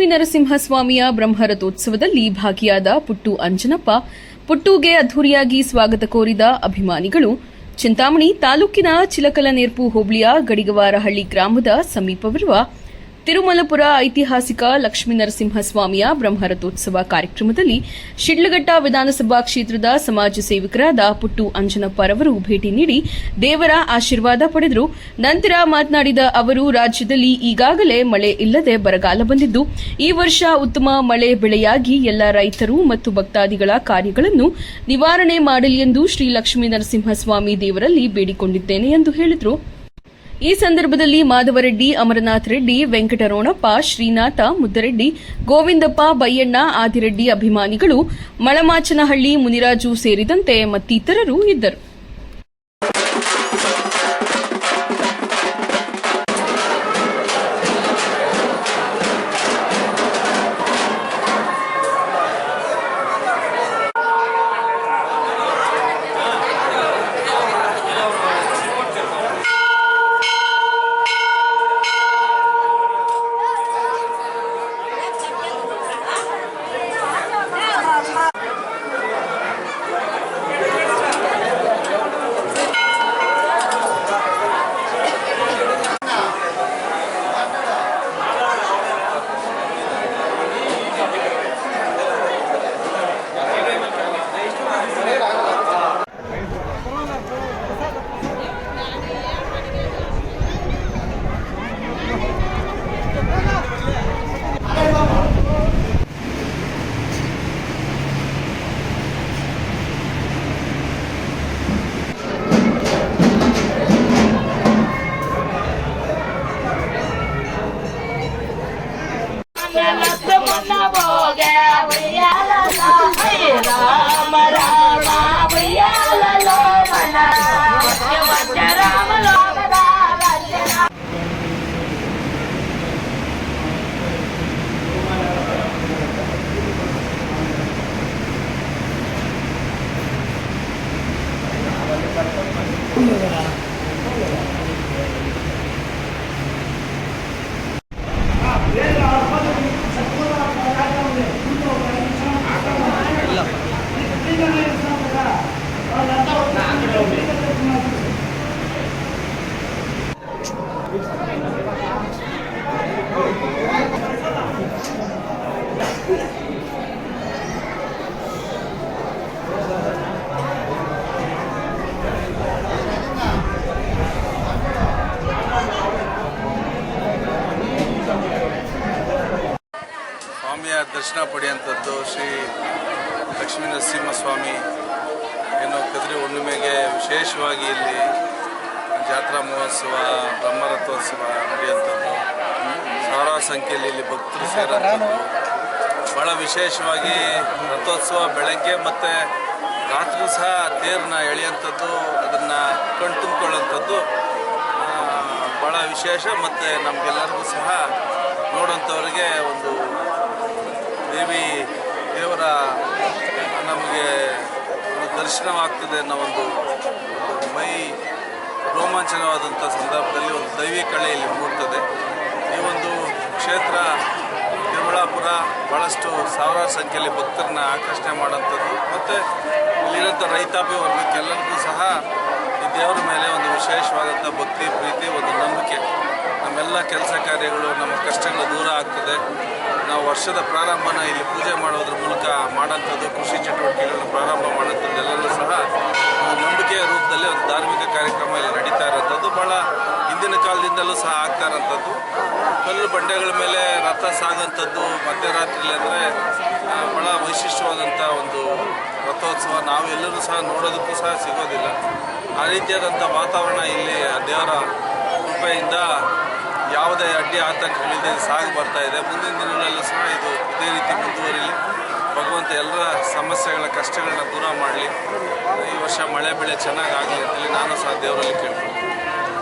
ಲಕ್ಷ್ಮೀ ನರಸಿಂಹಸ್ವಾಮಿಯ ಬ್ರಹ್ಮರಥೋತ್ಸವದಲ್ಲಿ ಭಾಗಿಯಾದ ಪುಟ್ಟು ಅಂಜನಪ್ಪ, ಪುಟ್ಟುಗೆ ಅದ್ದೂರಿಯಾಗಿ ಸ್ವಾಗತ ಕೋರಿದ ಅಭಿಮಾನಿಗಳು, ಚಿಂತಾಮಣಿ ತಾಲೂಕಿನ ಚಿಲಕಲನೇರ್ಪು ಹೋಬಳಿಯ ಗಡಿಗವಾರಹಳ್ಳಿ ಗ್ರಾಮದ ಸಮೀಪವಿರುವ ತಿರುಮಲಪುರ ಐತಿಹಾಸಿಕ ಲಕ್ಷ್ಮೀನರಸಿಂಹಸ್ವಾಮಿಯ ಬ್ರಹ್ಮರಥೋತ್ಸವ ಕಾರ್ಯಕ್ರಮದಲ್ಲಿ ಶಿಡ್ಲಘಟ್ಟ ವಿಧಾನಸಭಾ ಕ್ಷೇತ್ರದ ಸಮಾಜ ಸೇವಕರಾದ ಪುಟ್ಟು ಅಂಜನಪ್ಪರವರು ಭೇಟಿ ನೀಡಿ ದೇವರ ಆಶೀರ್ವಾದ ಪಡೆದರು. ನಂತರ ಮಾತನಾಡಿದ ಅವರು, ರಾಜ್ಯದಲ್ಲಿ ಈಗಾಗಲೇ ಮಳೆ ಇಲ್ಲದೆ ಬರಗಾಲ ಬಂದಿದ್ದು, ಈ ವರ್ಷ ಉತ್ತಮ ಮಳೆ ಬೆಳೆಯಾಗಿ ಎಲ್ಲ ರೈತರು ಮತ್ತು ಭಕ್ತಾದಿಗಳ ಕಾರ್ಯಗಳನ್ನು ನಿವಾರಣೆ ಮಾಡಲಿ ಎಂದು ಶ್ರೀ ಲಕ್ಷ್ಮೀ ನರಸಿಂಹಸ್ವಾಮಿ ದೇವರಲ್ಲಿ ಬೇಡಿಕೊಂಡಿದ್ದೇನೆ ಎಂದು ಹೇಳಿದರು. ಈ ಸಂದರ್ಭದಲ್ಲಿ ಮಾಧವರೆಡ್ಡಿ, ಅಮರನಾಥ್ ರೆಡ್ಡಿ, ವೆಂಕಟರೋಣಪ್ಪ, ಶ್ರೀನಾಥ ಮುದ್ದರೆಡ್ಡಿ, ಗೋವಿಂದಪ್ಪ, ಬೈಯಣ್ಣ, ಆದಿರೆಡ್ಡಿ ಅಭಿಮಾನಿಗಳು ಮಳಮಾಚನಹಳ್ಳಿ, ಮುನಿರಾಜು ಸೇರಿದಂತೆ ಮತ್ತಿತರರು ಇದ್ದರು. মাত্র মাত্র মনাবো ದರ್ಶನ ಪಡೆಯುವಂಥದ್ದು ಶ್ರೀ ಲಕ್ಷ್ಮೀ ನರಸಿಂಹಸ್ವಾಮಿ ಏನು ಕದ್ರಿ ಹುಣ್ಣಿಮೆಗೆ ವಿಶೇಷವಾಗಿ ಇಲ್ಲಿ ಜಾತ್ರಾ ಮಹೋತ್ಸವ, ಬ್ರಹ್ಮರಥೋತ್ಸವ ನಡೆಯುವಂಥದ್ದು ಸಾವಿರಾರು ಸಂಖ್ಯೆಯಲ್ಲಿ ಇಲ್ಲಿ ಭಕ್ತರು ಸೇರೋದು ಭಾಳ ವಿಶೇಷವಾಗಿ ರಥೋತ್ಸವ ಬೆಳಗ್ಗೆ ಮತ್ತು ರಾತ್ರಿ ಸಹ ತೇರನ್ನ ಎಳೆಯುವಂಥದ್ದು, ಅದನ್ನು ಕಣ್ತುಂಬಿಕೊಳ್ಳುವಂಥದ್ದು ಭಾಳ ವಿಶೇಷ. ಮತ್ತು ನಮಗೆಲ್ಲರಿಗೂ ಸಹ ನೋಡೋಂಥವ್ರಿಗೆ ಒಂದು ದೇವಿ ದೇವರ ನಮಗೆ ದರ್ಶನವಾಗ್ತದೆ ಅನ್ನೋ ಒಂದು ಒಂದು ಮೈ ರೋಮಾಂಚನವಾದಂಥ ಸಂದರ್ಭದಲ್ಲಿ ಒಂದು ದೈವಿ ಕಳೆ ಇಲ್ಲಿ ಮೂಡ್ತದೆ. ಈ ಒಂದು ಕ್ಷೇತ್ರ ತಿರುಮಲಾಪುರ ಭಾಳಷ್ಟು ಸಾವಿರಾರು ಸಂಖ್ಯೆಯಲ್ಲಿ ಭಕ್ತರನ್ನ ಆಕರ್ಷಣೆ ಮಾಡೋಂಥದ್ದು ಮತ್ತು ಇಲ್ಲಿರೋಂಥ ರೈತಾಪಿ ವರ್ಗಕ್ಕೆಲ್ಲರಿಗೂ ಸಹ ಈ ದೇವರ ಮೇಲೆ ಒಂದು ವಿಶೇಷವಾದಂಥ ಭಕ್ತಿ, ಪ್ರೀತಿ, ಒಂದು ನಂಬಿಕೆ ನಮ್ಮೆಲ್ಲ ಕೆಲಸ ಕಾರ್ಯಗಳು ನಮ್ಮ ಕಷ್ಟಗಳು ದೂರ ಆಗ್ತದೆ. ನಾವು ವರ್ಷದ ಪ್ರಾರಂಭನ ಇಲ್ಲಿ ಪೂಜೆ ಮಾಡೋದ್ರ ಮೂಲಕ ಮಾಡೋಂಥದ್ದು, ಕೃಷಿ ಚಟುವಟಿಕೆಗಳನ್ನ ಪ್ರಾರಂಭ ಮಾಡೋಂಥದ್ದು ಎಲ್ಲರೂ ಸಹ ನಂಬಿಕೆಯ ರೂಪದಲ್ಲಿ ಒಂದು ಧಾರ್ಮಿಕ ಕಾರ್ಯಕ್ರಮ ಇಲ್ಲಿ ನಡೀತಾ ಇರೋಂಥದ್ದು. ಭಾಳ ಹಿಂದಿನ ಕಾಲದಿಂದಲೂ ಸಹ ಆಗ್ತಾ ಇರೋಂಥದ್ದು. ಕಲ್ಲು ಬಂಡೆಗಳ ಮೇಲೆ ರಥ ಸಾಗೋಂಥದ್ದು ಮಧ್ಯರಾತ್ರಿಲಿ ಅಂದರೆ ಭಾಳ ವೈಶಿಷ್ಟ್ಯವಾದಂಥ ಒಂದು ರಥೋತ್ಸವ ನಾವು ಎಲ್ಲರೂ ಸಹ ನೋಡೋದಕ್ಕೂ ಸಹ ಸಿಗೋದಿಲ್ಲ. ಆ ರೀತಿಯಾದಂಥ ವಾತಾವರಣ ಇಲ್ಲಿ ದೇವರ ಕೃಪೆಯಿಂದ ಯಾವುದೇ ಅಡ್ಡಿ ಆತಂಕಗಳಿದೆ ಸಾಗಿ ಬರ್ತಾ ಇದೆ. ಮುಂದಿನ ದಿನಗಳಲ್ಲೂ ಸಹ ಇದು ಇದೇ ರೀತಿ ಮುಂದುವರಿಲಿ. ಭಗವಂತ ಎಲ್ಲರ ಸಮಸ್ಯೆಗಳ ಕಷ್ಟಗಳನ್ನ ದೂರ ಮಾಡಲಿ. ಈ ವರ್ಷ ಮಳೆ ಬೆಳೆ ಚೆನ್ನಾಗಿ ಆಗಲಿ ಅಂತೇಳಿ ನಾನು ಸಹ ದೇವರಲ್ಲಿ ಕೇಳಿ